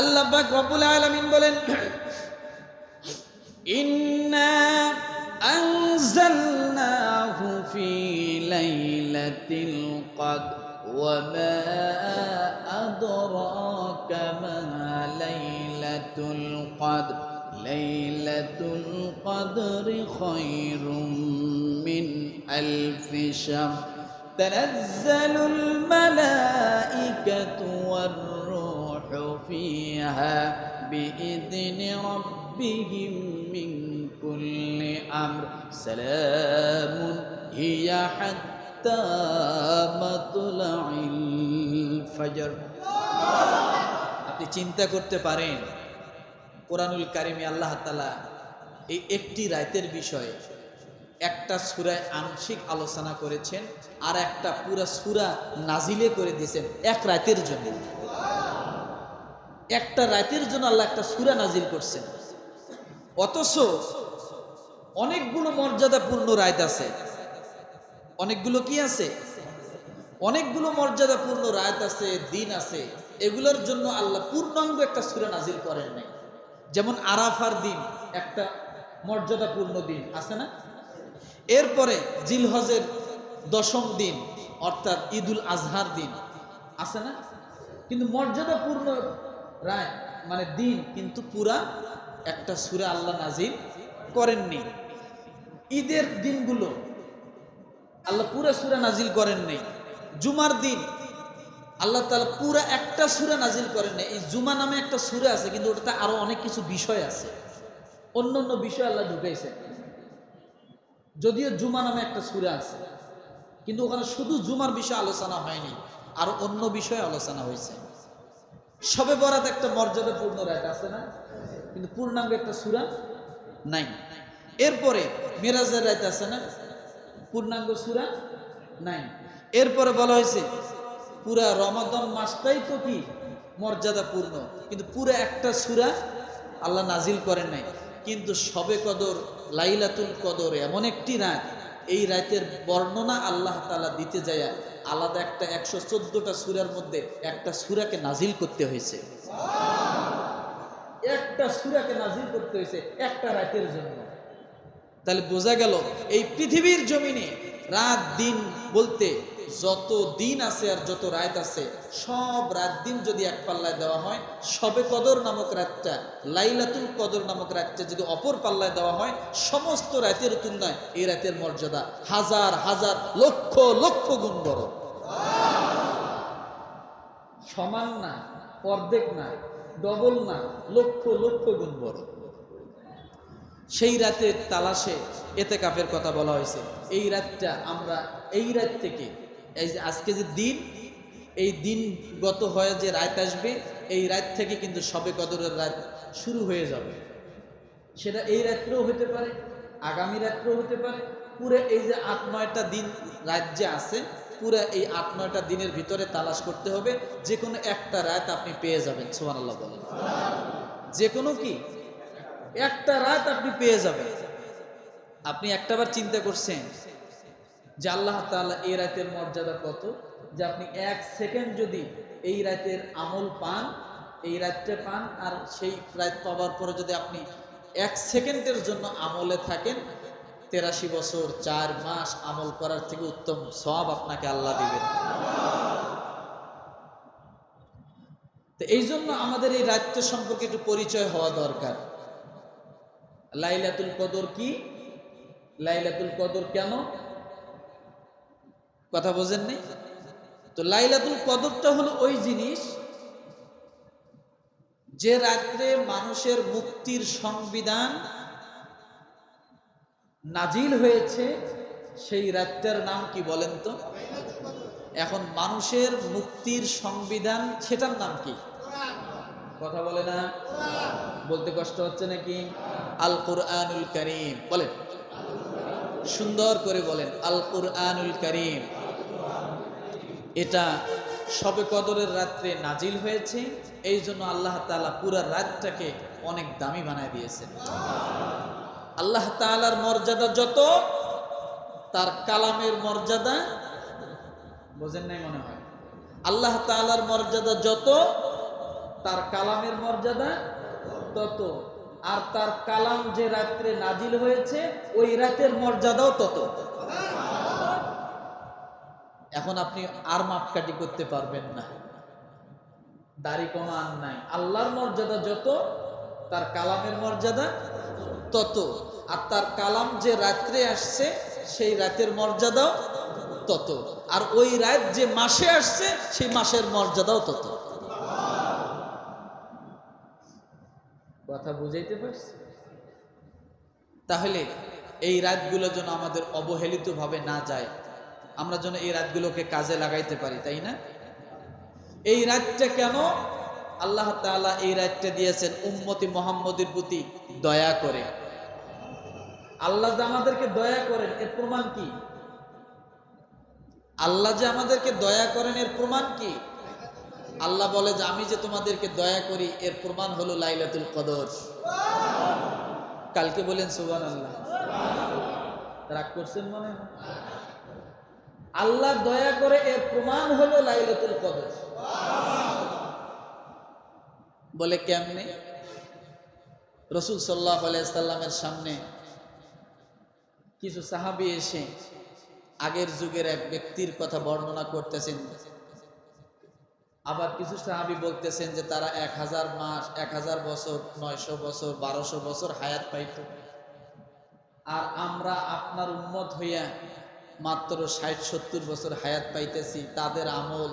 আল্লাহ পাক রব্বুল আলামিন বলেন ইন্না আনজালনাহু ফি লাইলাতিল কদর وما أدراك ما ليلة القدر ليلة القدر خير من ألف شهر تنزل الملائكة والروح فيها بإذن ربهم من كل أمر سلام هي حتى مطلع الفجر আপনি চিন্তা করতে পারেন কোরআনুল কারিমে আল্লাহ তালা এই একটি রাতের বিষয়ে একটা সুরায় আংশিক আলোচনা করেছেন আর একটা পুরা সুরা নাজিলে করে দিয়েছেন এক রাতের জন্য একটা রাতের জন্য আল্লাহ একটা সুরা নাজিল করছেন। অথচ অনেকগুলো মর্যাদাপূর্ণ রাত আছে। অনেকগুলো কি আছে? অনেকগুলো মর্যাদাপূর্ণ রাত আছে, দিন আছে। এগুলোর জন্য আল্লাহ পূর্ণাঙ্গ একটা সুরা নাজিল করেন নাই। যেমন আরাফার দিন একটা মর্যাদাপূর্ণ দিন, আছে না? এরপরে জিলহজের দশম দিন, অর্থাৎ ঈদুল আজহার দিন, আছে না? কিন্তু মর্যাদাপূর্ণ রায় মানে দিন, কিন্তু পুরা একটা সুরা আল্লাহ নাজিল করেননি। ঈদের দিনগুলো আল্লাহ পুরা সুরা নাজিল করেন নাই জুমার দিন আল্লাহ তালা পুরা একটা সুরা নাজিল করেন নাই এই জুমা নামে একটা সুরা আছে, কিন্তু ওটাতে আরও অনেক কিছু বিষয় আছে। অন্য অন্য বিষয় আল্লাহ ঢুকাইছে। যদিও জুমা নামে একটা সুরা আছে, কিন্তু ওখানে শুধু জুমার বিষয়ে আলোচনা হয়নি, আর অন্য বিষয়ে আলোচনা হয়েছে। সবে বরাত একটা মর্যাদাপূর্ণ রাত আছে না? কিন্তু পূর্ণাঙ্গ একটা সুরা নাই। এরপরে মেরাজের রাত আছে না? পূর্ণাঙ্গ সুরা নাই। এরপরে বলা হয়েছে, পুরা রমাদন মাসটাই তো কি মর্যাদাপূর্ণ। কিন্তু পুরো একটা সুরা আল্লাহ নাজিল করেন নাই। কিন্তু সবে কদর, লাইলাতুল কদর এমন একটি রাত এই রাতের বর্ণনা আল্লাহ তালা দিতে যায়, আলাদা একটা একশো চোদ্দটা সুরের মধ্যে একটা সুরাকে নাজিল করতে হয়েছে। একটা সুরাকে নাজিল করতে হয়েছে একটা রাতের জন্য। তাহলে বোঝা গেল, এই পৃথিবীর জমিনে রাত, দিন বলতে যত দিন আছে আর যত রাত আছে, সব রাত দিন যদি এক পাল্লায় দেওয়া হয়, সবে কদর নামক রাতটা, লাইলাতুল কদর নামক রাতটা যদি অপর পাল্লায় দেওয়া হয়, সমস্ত রাতের তুলনায় এই রাতের মর্যাদা হাজার হাজার, লক্ষ লক্ষ গুণ বড়। সমান না, অর্ধেক না, ডবল না, লক্ষ লক্ষ গুণ বড়। সেই রাতের তালাশে এতে কাপের কথা বলা হয়েছে, এই রাতটা আমরা, এই রাত থেকে এই যে আজকে যে দিন, এই দিন গত হয়ে যে রাত আসবে, এই রাত থেকে কিন্তু সবে কদরের রাত শুরু হয়ে যাবে। সেটা এই রাত্রেও হতে পারে, আগামী রাত্রেও হতে পারে। পুরো এই যে আট, নয়টা দিন রাজ্যে আছে, পুরো এই আট, নয়টা দিনের ভিতরে তালাশ করতে হবে। যে কোনো একটা রাত আপনি পেয়ে যাবেন সোহান আল্লাহ বলেন। যে কোনো কি? একটা রাত আপনি পেয়ে যাবেন। আপনি একটাবার চিন্তা করছেন যে আল্লাহ তাআলা এই রাতের মর্যাদা কত? যে আপনি এক সেকেন্ড যদি এই রাতের আমল পান, এই রাতটা পান, আর সেই রাত পাওয়ার পরে যদি আপনি এক সেকেন্ডের জন্য আমলে থাকেন, তেরাশি বছর, চার মাস আমল করার থেকে উত্তম সব আপনাকে আল্লাহ দিবেন। তো এই জন্য আমাদের এই রাত্র সম্পর্কে একটু পরিচয় হওয়া দরকার। লাইলাতুল কদর কি? লাইলাতুল কদর কেন? কথা বোঝেননি? তো লাইলাতুল কদরটা হলো ওই জিনিস যে রাত্রে মানুষের মুক্তির সংবিধান নাজিল হয়েছে, সেই রাতটার নাম কি বলেন তো? এখন মানুষের মুক্তির সংবিধান, সেটার নাম কি? কথা বলে না? বলতে কষ্ট হচ্ছে নাকি? আল কুরআনুল করিম, বলেন। সুন্দর করে বলেন আল কুরআনুল করিম। এটা সবে কদরের রাত্রে নাজিল হয়েছে। এই জন্য আল্লাহ তাআলা পুরো রাতটাকে অনেক দামি বানায় দিয়েছেন। আল্লাহ তাআলার মর্যাদা যত, তার কালামের মর্যাদা বোঝেন নাই মনে হয়। আল্লাহ তাআলার মর্যাদা যত, তার কালামের মর্যাদা তত। আর তার কালাম যে রাত্রে নাজিল হয়েছে, ওই রাতের মর্যাদাও তত। এখন আপনি আর মাপকাঠি করতে পারবেন না। দাড়ি কমা আর নাই। আল্লাহর মর্যাদা যত, তার কালামের মর্যাদা তত। আর তার কালাম যে রাত্রে আসছে, সেই রাতের মর্যাদাও তত। আর ওই রাত যে মাসে আসছে, সেই মাসের মর্যাদাও তত। কথা বুঝাইতে পারছি? তাহলে এই রাতগুলো যেন আমাদের অবহেলিত ভাবে না যায়। আমরা যেন এই রাতগুলোকে কাজে লাগাইতে পারি, তাই না? এই রাতটা কেন? আল্লাহ তাআলা এই রাতটা দিয়েছেন উম্মতি মোহাম্মদের প্রতি দয়া করে। আল্লাহ যে আমাদেরকে দয়া করেন, এর প্রমাণ কি? আল্লাহ যে আমাদেরকে দয়া করেন, এর প্রমাণ কি? আল্লাহ বলে যে, আমি যে তোমাদেরকে দয়া করি, এর প্রমাণ হলো লাইলাতুল কদর। কালকে বলেন সুবান আল্লাহ রাগ করছেন মনে হয়? আল্লাহ দয়া করে এর প্রমাণ হলো লাইলাতুল কদর। বলে কেমনে? রসুল সাল্লাহ আলাইসাল্লামের সামনে কিছু সাহাবি এসে আগের যুগের এক ব্যক্তির কথা বর্ণনা করতেছেন। আবার কিছু সাহাবি বলতেছেন যে তারা এক হাজার মাস, এক হাজার বছর, নয়শো বছর, বারোশো বছর হায়াত পাইত। আর আমরা আপনার উন্মত হইয়া মাত্র ষাট, সত্তর বছর হায়াত পাইতেছি। তাদের আমল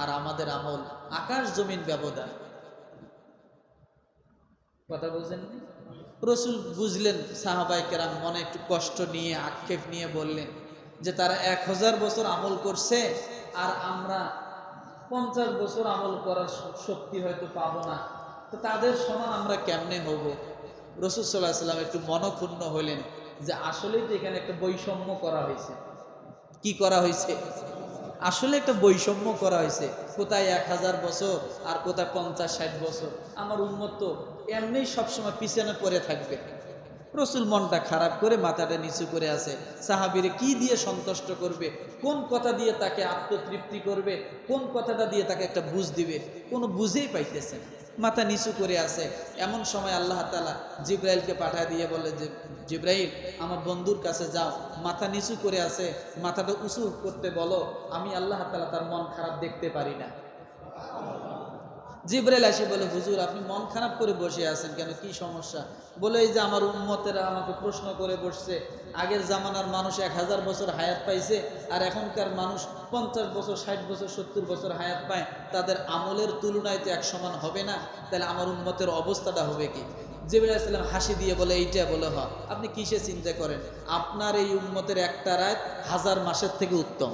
আর আমাদের আমল আকাশ জমিন ব্যবধান। কথা বলছেন রসুল বুঝলেন সাহাবাই কেরাম মনে একটু কষ্ট নিয়ে, আক্ষেপ নিয়ে বললেন যে তারা এক হাজার বছর আমল করছে আর আমরা পঞ্চাশ বছর আমল করার শক্তি হয়তো পাবো না। তো তাদের সমান আমরা কেমনে হব? রসুল সাল্লাহ সাল্লাম একটু মনক্ষুণ্ণ হলেন যে আসলেই তো এখানে একটা বৈষম্য করা হয়েছে। কি করা হয়েছে? আসলে একটা বৈষম্য করা হয়েছে। কোথায় এক হাজার বছর আর কোথায় পঞ্চাশ, ষাট বছর? আমার উন্মত তো এমনিই সবসময় পিছনে পড়ে থাকবে। রসুল মনটা খারাপ করে মাথাটা নিচু করে আছে। সাহাবিরে কি দিয়ে সন্তুষ্ট করবে? কোন কথা দিয়ে তাকে আত্মতৃপ্তি করবে? কোন কথাটা দিয়ে তাকে একটা বুঝ দিবে? কোনো বুঝেই পাইতেছে না। মাথা নিচু করে আছে। এমন সময় আল্লাহ তালা জিব্রাইলকে পাঠায় দিয়ে বলে যে, জিব্রাইল, আমার বন্ধুর কাছে যাও। মাথা নিচু করে আছে। মাথাটা উঁচু করতে বলো। আমি আল্লাহ তালা তার মন খারাপ দেখতে পারি না। জিব্রাইল এসে বলে, হুজুর, আপনি মন খারাপ করে বসে আছেন কেন? কি সমস্যা? বলে, এই যে আমার উম্মতেরা আমাকে প্রশ্ন করে বসছে, আগের জামানার মানুষ এক হাজার বছর হায়াত পাইছে, আর এখনকার মানুষ পঞ্চাশ বছর, ষাট বছর, সত্তর বছর হায়াত পায়, তাদের আমলের তুলনায় তো এক সমান হবে না, তাহলে আমার উম্মতের অবস্থাটা হবে কি? জিবরাইল ইসলাম হাসি দিয়ে বলে, এইটা বলে হ আপনি কিসে চিন্তা করেন? আপনার এই উম্মতের একটা রায় হাজার মাসের থেকে উত্তম।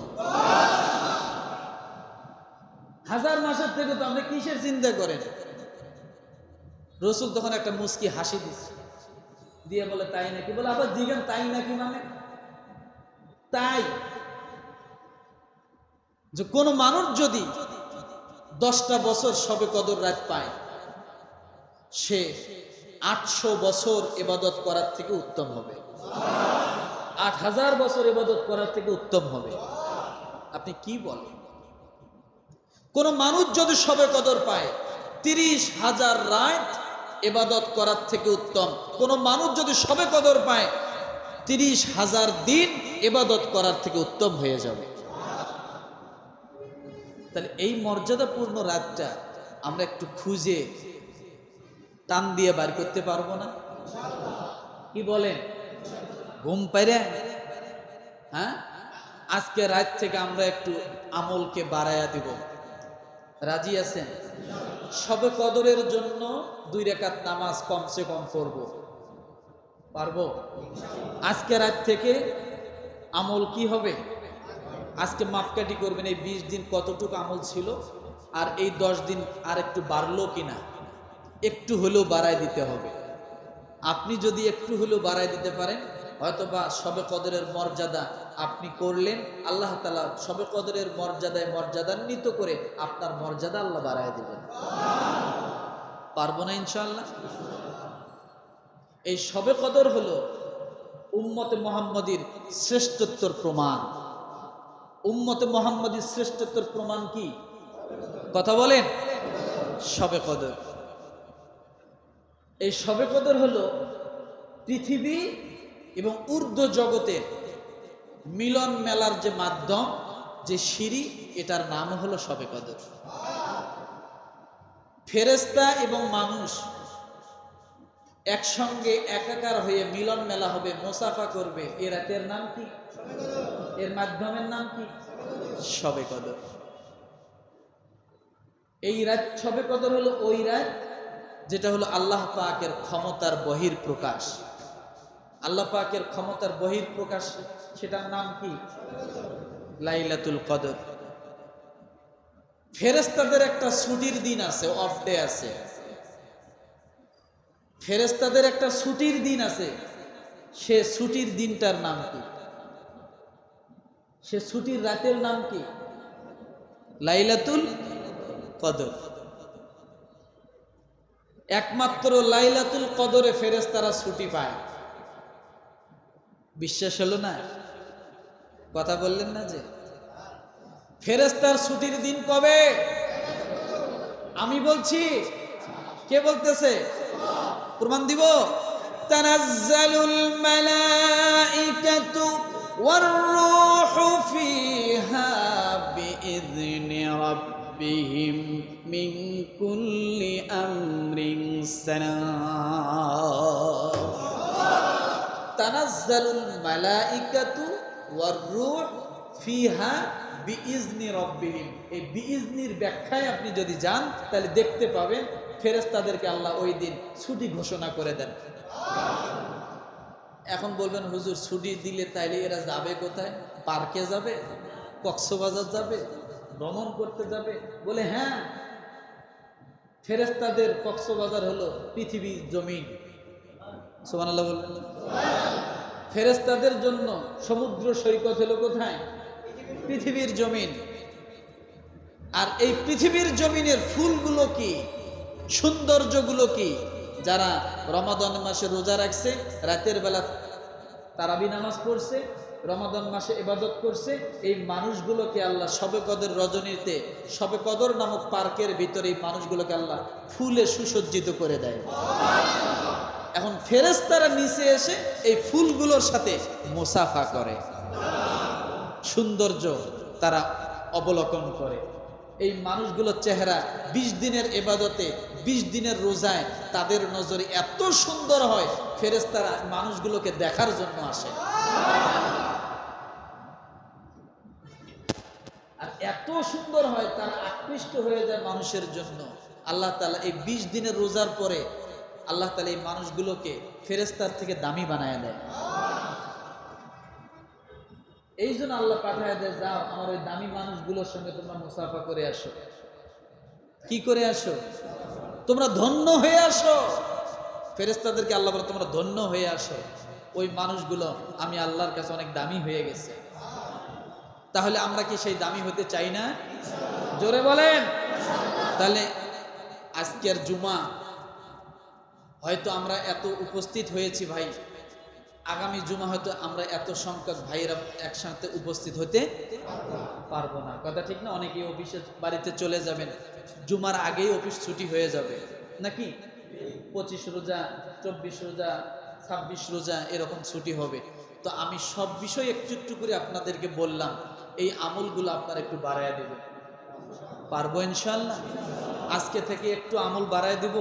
হাজার মাসের থেকে তো আপনি কিসের চিন্তা করেন রসুল তখন একটা মুস্কি হাসি দিচ্ছে দিয়ে বলে, তাই নাকি? বলে, আবার দিগেন তাই নাকি মানে? তাই। যে কোনো মানুষ যদি দশটা বছর সবে কদর রাত পায়, সে আটশো বছর এবাদত করার থেকে উত্তম হবে। আট হাজার বছর এবাদত করার থেকে উত্তম হবে। আপনি কি বলেন? কোন মানুষ যদি সবে কদর পায়, তিরিশ হাজার রাত এবাদত করার থেকে উত্তম। কোন মানুষ যদি সবে কদর পায়, তিরিশ হাজার দিন এবাদত করার থেকে উত্তম হয়ে যাবে। তাহলে এই মর্যাদাপূর্ণ রাতটা আমরা একটু খুঁজে টান দিয়ে বার করতে পারব না? কি বলেন? ঘুম পাইরে? হ্যাঁ? আজকে রাত থেকে আমরা একটু আমলকে বাড়াইয়া দিব। রাজি আছেন? সবে কদরের জন্য দুই রেখাত নামাজ কমসে কম পড়ব। পারব? আজকে রাত থেকে আমল কি হবে? আজকে মাপকাঠি করবেন এই বিশ দিন কতটুকু আমল ছিল? আর এই দশ দিন আর একটু বাড়লো কিনা? একটু হলেও বাড়ায় দিতে হবে। আপনি যদি একটু হলেও বাড়ায় দিতে পারেন, হয়তোবা সবে কদরের মর্যাদা আপনি করলেন, আল্লাহ তালা সবে কদরের মর্যাদায় মর্যাদান্বিত করে আপনার মর্যাদা আল্লাহ বাড়ায় দেবেন। পারব না ইনশাল্লাহ এই সবে কদর হলো উম্মতে মোহাম্মদীর শ্রেষ্ঠত্বর প্রমাণ। উম্মতে মোহাম্মদীর শ্রেষ্ঠত্বর প্রমাণ কি? কথা বলেন। সবে কদর। এই সবে কদর হলো পৃথিবী এবং ঊর্ধ্ব জগতের মিলন মেলার যে মাধ্যম, যে সিঁড়ি, এটার নাম হলো সবে কদর। ফেরেস্তা এবং মানুষ একসঙ্গে একাকার হয়ে মিলন মেলা হবে, মোসাফা করবে। এ রাতের নাম কি? এর মাধ্যমের নাম কি? সবে কদর। এই রাত সবে কদর হলো ওই রাত, যেটা হলো আল্লাহ পাকের ক্ষমতার বহির প্রকাশ আল্লাহ পাকের ক্ষমতার বহির প্রকাশ সেটার নাম কি? লাইলাতুল কদর। ফেরেস্তাদের একটা ছুটির দিন আছে অফ ডে আছে। ফেরেস্তাদের একটা ছুটির দিন আছে, সে ছুটির দিনটার নাম কি? সে ছুটির রাতের নাম কি? লাইলাতুল কদর। একমাত্র লাইলাতুল কদরে ফেরেস্তারা ছুটি পায়। বিশ্বাস হলো না? কথা বললেন না যে? ফেরেস্তার ছুটির দিন কবে? আমি বলছি, কে বলতেছে? প্রমাণ দিব? তানাজ্জালুল মালাইকাতু ওয়ার-রূহু ফিহা বিইذনি রাব্বিহিম মিন কুল্লি আমরিন তানাজ্জালুল মালাইকাতু ওয়ার রূহ ফিহা বিইজনি রব্বিহিম। এই বিইজনির ব্যাখ্যায় আপনি যদি যান, তাহলে দেখতে পাবেন ফেরেশতাদেরকে আল্লাহ ওই দিন ছুটি ঘোষণা করে দেন। এখন বলবেন, হুজুর, ছুটি দিলে তাইলে এরা যাবে কোথায়? পার্কে যাবে? কক্সবাজার যাবে? ভ্রমণ করতে যাবে? বলে হ্যাঁ ফেরেশতাদের কক্সবাজার হলো পৃথিবীর জমিন। সুবহানাল্লাহ বললেন ফেরেস্তাদের জন্য সমুদ্র সৈকত হলো কোথায়? পৃথিবীর জমিন। আর এই পৃথিবীর জমিনের ফুলগুলো কি? সৌন্দর্যগুলো কি? যারা রমাদন মাসে রোজা রাখছে, রাতের বেলা তারাবি নামাজ পড়ছে, রমাদন মাসে ইবাদত করছে, এই মানুষগুলোকে আল্লাহ সবে কদর রজনীতে, সবে কদর নামক পার্কের ভিতরে এই মানুষগুলোকে আল্লাহ ফুলে সুসজ্জিত করে দেয়। এখন ফেরেস্তারা নিচে এসে এই ফুলগুলোর সাথে মুসাফা করে। সৌন্দর্য তারা অবলোকন করে। এই মানুষগুলোর চেহারা ২০ দিনের এবাদতে ২০ দিনের রোজায় তাদের নজরে এত সুন্দর হয় ফেরেস্তারা মানুষগুলোকে দেখার জন্য আসে। আর এত সুন্দর হয়, তারা আকৃষ্ট হয়ে যায় মানুষের জন্য। আল্লাহ তালা এই ২০ দিনের রোজার পরে আল্লাহ তালা এই মানুষগুলোকে ফেরেস্তার থেকে দামি বানায় দেয়। এই জন্য আল্লাহ পাঠায় দেয়, যাও, আমার ওই দামি মানুষগুলোর সঙ্গে তোমরা মুসাফা করে আসো। কি করে আসো? তোমরা ধন্য হয়ে আসো। ফেরেস্তাদেরকে আল্লাহ বলে, তোমরা ধন্য হয়ে আসো। ওই মানুষগুলো, আমি আল্লাহর কাছে অনেক দামি হয়ে গেছে। তাহলে আমরা কি সেই দামি হতে চাই না? জোরে বলেন। তাহলে আজকের জুমা হয়তো আমরা এত উপস্থিত হয়েছি ভাই। আগামী জুমা হয়তো আমরা এত সংখ্যক ভাইয়েরা একসাথে উপস্থিত হতে পারব না। কথা ঠিক না? অনেকেই অফিসে বাড়িতে চলে যাবেন। জুমার আগেই অফিস ছুটি হয়ে যাবে। নাকি? পঁচিশ রোজা, চব্বিশ রোজা, ছাব্বিশ রোজা এরকম ছুটি হবে। তো আমি সব বিষয় একটু একটু করে আপনাদেরকে বললাম। এই আমলগুলো আপনারা একটু বাড়ায় দেবেন। পারব ইনশাল্লাহ? আজকে থেকে একটু আমল বাড়ায় দেব?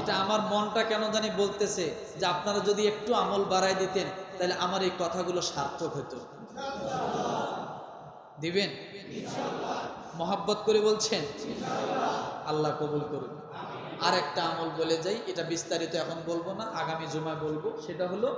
এটা আমার মনটা কেন জানি বলতেছে যে আপনারা যদি একটু আমল বাড়াই দিতেন, তাহলে আমার এই কথাগুলো সার্থক হতো। দিবেন? মহাব্বত করে বলছেন? আল্লাহ কবুল করুন আর একটা আমল বলে যাই, এটা বিস্তারিত এখন বলব না, আগামী জমায় বলব, সেটা হলো